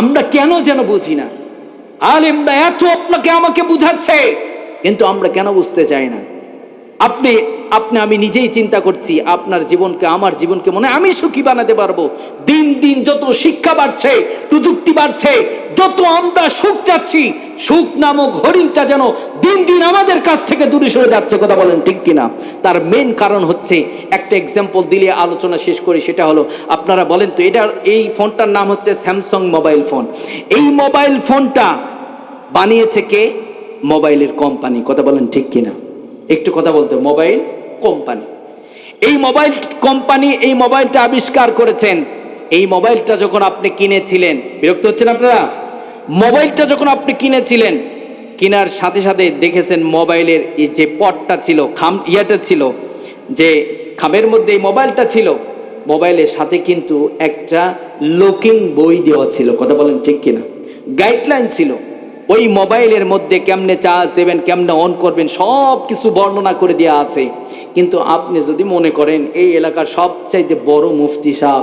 আমরা কেন যেন বুঝি না? আলেমরা এত আপনাকে আমাকে বুঝাচ্ছে, কিন্তু আমরা কেন বুঝতে চাই না? আপনি আপনি, আমি নিজেই চিন্তা করছি আপনার জীবনকে, আমার জীবনকে মনে আমি সুখী বানাতে পারব। দিন দিন যত শিক্ষা বাড়ছে, প্রযুক্তি বাড়ছে, যত আমরা সুখ চাচ্ছি, সুখ নামক হরিণটা যেন দিন দিন আমাদের কাছ থেকে দূরে সরে যাচ্ছে, কথা বলেন ঠিক কিনা? তার মেন কারণ হচ্ছে, একটা এক্সাম্পল দিলে আলোচনা শেষ করি, সেটা হলো, আপনারা বলেন তো এটার এই ফোনটার নাম হচ্ছে স্যামসাং মোবাইল ফোন এই মোবাইল ফোনটা বানিয়েছে কে? মোবাইলের কোম্পানি কথা বলেন ঠিক কিনা? একটু কথা বলতে, মোবাইল কোম্পানি। এই মোবাইল কোম্পানি এই মোবাইলটা আবিষ্কার করেছেন। এই মোবাইলটা যখন আপনি কিনেছিলেন, বিরক্ত হচ্ছেন আপনারা? মোবাইলটা যখন আপনি কিনেছিলেন, কেনার সাথে সাথে দেখেছেন মোবাইলের এই যে পটটা ছিল, খাম ইয়াটা ছিল, যে খামের মধ্যে এই মোবাইলটা ছিল, মোবাইলের সাথে কিন্তু একটা লুকিং বই দেওয়া ছিল, কথা বলেন ঠিক কিনা? গাইডলাইন ছিল, ওই মোবাইলের মধ্যে কেমনে চার্জ দেবেন, কেমনে অন করবেন সব কিছু বর্ণনা করে দেওয়া আছে। কিন্তু আপনি যদি মনে করেন, এই এলাকার সবচাইতে বড় মুফতি সাহ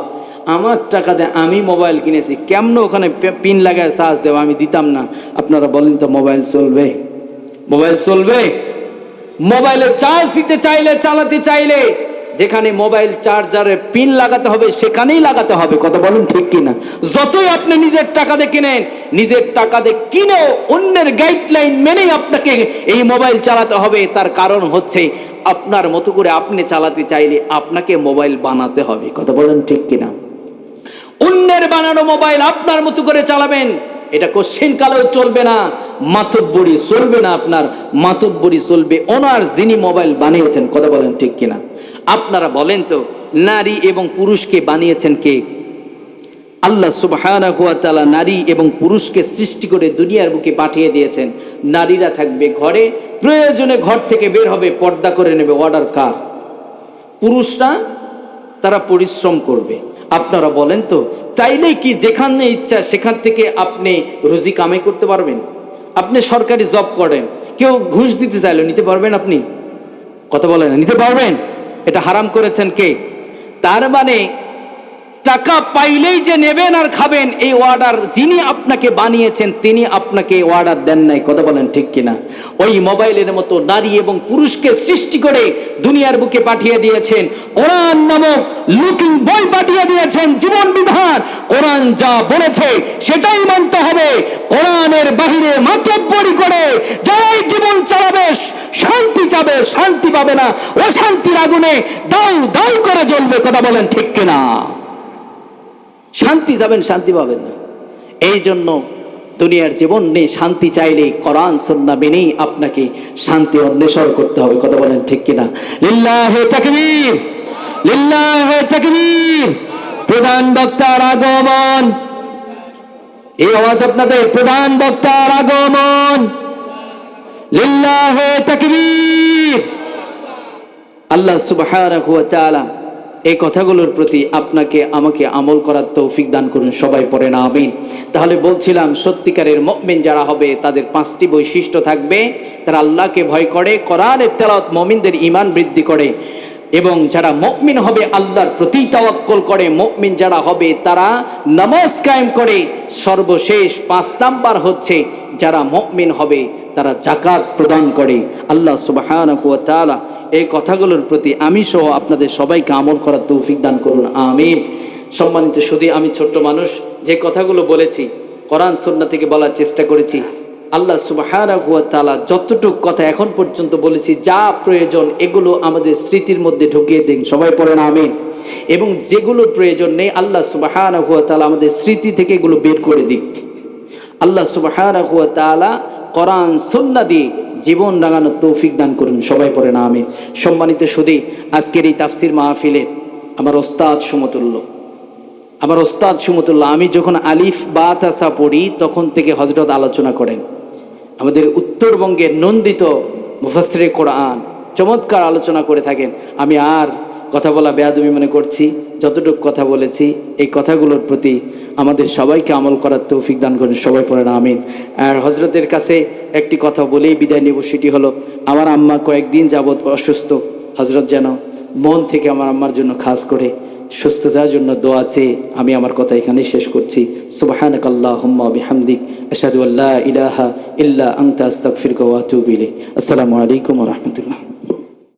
আমার টাকাতে আমি মোবাইল কিনেছি, কেমন ওখানে পিন লাগায় চার্জ দেওয়া আমি দিতাম না। আপনারা বলেন তো, মোবাইল চলবে? মোবাইল চলবে? মোবাইলে চার্জ দিতে চাইলে, চালাতে চাইলে যেখানে মোবাইল চার্জারে পিন লাগাতে হবে, সেখানেই লাগাতে হবে। কথা বলুন ঠিক কিনা? যতই আপনি নিজের টাকা দিয়ে কিনেন, নিজের টাকা দিয়ে কিনেও অন্যের গাইডলাইন মেনেই আপনাকে এই মোবাইল চালাতে হবে। তার কারণ হচ্ছে, আপনার মতো করে আপনি চালাতে চাইলে আপনাকে মোবাইল বানাতে হবে। কথা বলেন ঠিক কিনা? অন্যের বানানো মোবাইল আপনার মতো করে চালাবেন। এটা কোশ্চিন কালেও চলবে না, মাতব্বরি চলবে না আপনার, মাতব্বরি চলবে। ওনার যিনি মোবাইল বানিয়েছেন, কথা বলেন ঠিক কিনা? আপনারা বলেন তো, নারী এবং পুরুষকে বানিয়েছেন কে? আল্লাহ সুবহানাহু ওয়া তাআলা নারী এবং পুরুষকে সৃষ্টি করে দুনিয়ার বুকে পাঠিয়ে দিয়েছেন। নারীরা থাকবে ঘরে, প্রয়োজনে ঘর থেকে বের হবে, পর্দা করে নেবে অর্ডার কার? পুরুষরা তারা পরিশ্রম করবে। আপনারা বলেন তো চাইলে কি যেখানে ইচ্ছা সেখান থেকে আপনি রুজি কামাই করতে পারবেন? আপনি সরকারি জব করেন, কেউ ঘুষ দিতে চাইলে নিতে পারবেন আপনি? কথা বলেন নিতে পারবেন? এটা হারাম করেছেন কে? তার মানে টাকা পাইলেই যে নেবেন আর খাবেন, এই অর্ডার যিনি আপনাকে বানিয়েছেন, তিনি আপনাকে অর্ডার দেন নাই। কথা বলেন ঠিক কিনা? ওই মোবাইলের মতো নারী এবং পুরুষকে সৃষ্টি করে দুনিয়ার বুকে পাঠিয়ে দিয়েছেন। কোরআন নামক লুকিং বই পাঠিয়ে দিয়েছেন, জীবন বিধান। কোরআন যা বলেছে, সেটাই মানতে হবে। কোরআনের বাহিরে মাতব্বরি করে যারাই জীবন চালাবে, শান্তি চাবে, শান্তি পাবে না। অশান্তির আগুনে দাউ দাউ করে জ্বলবে, কথা বলেন ঠিক কিনা? শান্তি যাবেন, শান্তি পাবেন না। এই জন্য দুনিয়ার জীবন নেই শান্তি চাইলে কোরআন, সন্না মেনেই আপনাকে শান্তি অন্বেষণ করতে হবে। কথা বলেন ঠিক কিনা? লিল্লাহে তাকবীর! লিল্লাহে তাকবীর! প্রধান বক্তার আগমন! এই আওয়াজ আপনাদের, প্রধান বক্তার আগমন! লিল্লাহে তাকবীর! আল্লাহ সুবহানাহু ওয়া তাআলা এই কথাগুলোর প্রতি আপনাকে, আমাকে আমল করার তৌফিক দান করুন, সবাই পড়ে না, আমিন। তাহলে বলছিলাম, সত্যিকারের মুমিন যারা হবে, তাদের পাঁচটি বৈশিষ্ট্য থাকবে। তারা আল্লাহকে ভয় করে কোরআনের তেলাওয়াত মুমিনদের ইমান বৃদ্ধি করে। এবং যারা মুমিন হবে, আল্লাহর প্রতি তাওয়াক্কুল করে। মুমিন যারা হবে, তারা নামাজ কায়েম করে। সর্বশেষ পাঁচ নাম্বার হচ্ছে, যারা মুমিন হবে, তারা জাকাত প্রদান করে। আল্লাহ তাআলা এই কথাগুলোর প্রতি আমি সহ আপনাদের সবাইকে আমল করার তৌফিক দান করুন। আমিন। সম্মানিত শুধু আমি ছোট্ট মানুষ, যে কথাগুলো বলেছি, কোরআন সন্না থেকে বলার চেষ্টা করেছি, আল্লাহ তাআলা যতটুকু কথা এখন পর্যন্ত বলেছি, যা প্রয়োজন, এগুলো আমাদের স্মৃতির মধ্যে ঢুকিয়ে দিন। সবাই পড়েন, আমিন। এবং যেগুলো প্রয়োজন নেই, আল্লাহ তাআলা আমাদের স্মৃতি থেকে এগুলো বের করে দিক। আল্লাহ তাআলা কোরআন, সুন্না দিয়ে জীবন রাঙানোর তৌফিক দান করুন। সবাই পড়ে না আমি সম্মানিত সুদী আজকের এই তাফসির মাহফিলের আমার ওস্তাদ সমতুল্য আমার ওস্তাদ সুমতুল্লাহ আমি যখন আলিফ বা তাসা পড়ি, তখন থেকে হজরত আলোচনা করেন। আমাদের উত্তরবঙ্গের নন্দিত মুফাসরে কোরআন চমৎকার আলোচনা করে থাকেন। আমি আর কথা বলা বেয়াদমি মনে করছি, যতটুকু কথা বলেছি, এই কথাগুলোর প্রতি আমাদের সবাইকে আমল করার তৌফিক দান করেন, সবাই পড়েন, আমিন। আর হজরতের কাছে একটি কথা বলেই বিদায় নেব, সেটি হলো, আমার আম্মা কয়েকদিন যাবৎ অসুস্থ। হজরত যেন মন থেকে আমার আম্মার জন্য খাস করে, সুস্থতার জন্য দোয়া চেয়ে আমি আমার কথা এখানে শেষ করছি। সুবাহানক আল্লাহুম্মা বিহামদিক, আশহাদু আল্লা ইলাহা ইল্লা আনতা, আস্তাগফিরুকা ওয়া আতুবু ইলাইক। আসসালামু আলাইকুম রাহমাতুল্লাহ।